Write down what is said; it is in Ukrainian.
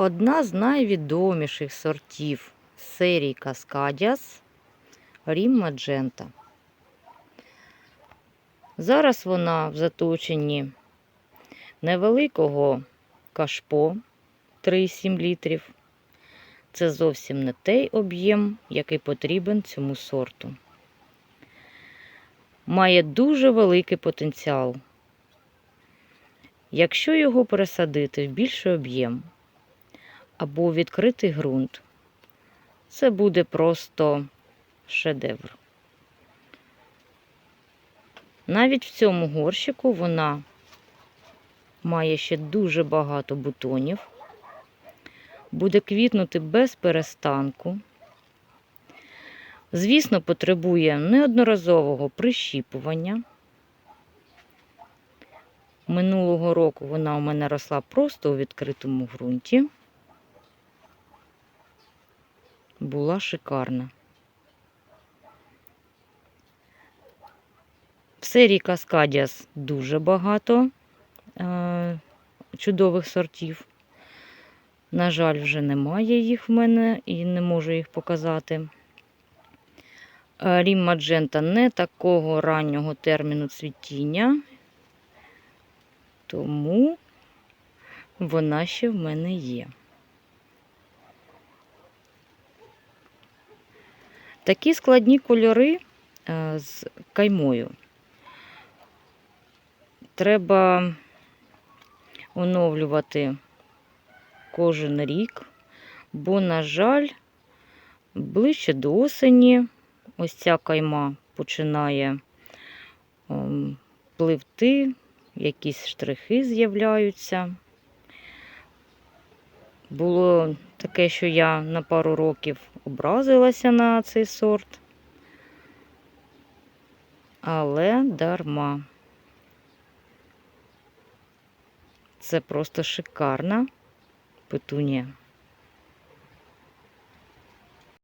Одна з найвідоміших сортів серії Cascadias Рім Маджента. Зараз вона в заточенні невеликого кашпо 3,7 літрів. Це зовсім не той об'єм, який потрібен цьому сорту. Має дуже великий потенціал. Якщо його пересадити в більший об'єм або відкритий ґрунт, це буде просто шедевр. Навіть в цьому горщику вона має ще дуже багато бутонів, буде квітнути без перестанку. Звісно, потребує неодноразового прищіпування. Минулого року вона у мене росла просто у відкритому ґрунті. Була шикарна. В серії Cascadias дуже багато е, чудових сортів. На жаль, вже немає їх в мене і не можу їх показати. Е, Рім Маджента не такого раннього терміну цвітіння, тому вона ще в мене є. Такі складні кольори е, з каймою. Треба оновлювати кожен рік, бо, на жаль, ближче до осені ось ця кайма починає ем, пливти, якісь штрихи з'являються. Було таке, що я на пару років образилася на цей сорт, але дарма. Це просто шикарна петунія.